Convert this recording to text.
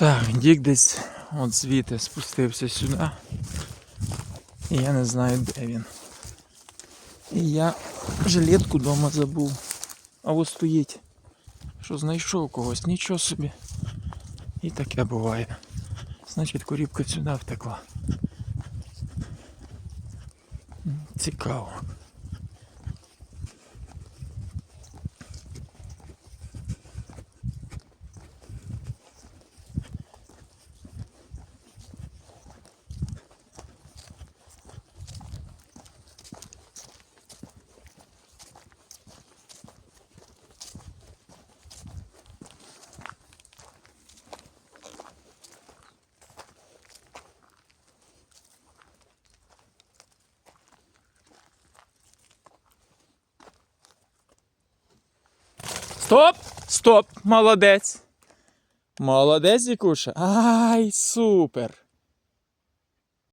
Так, Дік десь от звідти спустився сюди. І я не знаю, де він. І я жилетку вдома забув. А ось стоїть. Що знайшов когось, нічого собі. І таке буває. Значить, корівка сюди втекла. Цікаво. Стоп! Стоп! Молодець! Молодець, Вікуша! Ай, супер!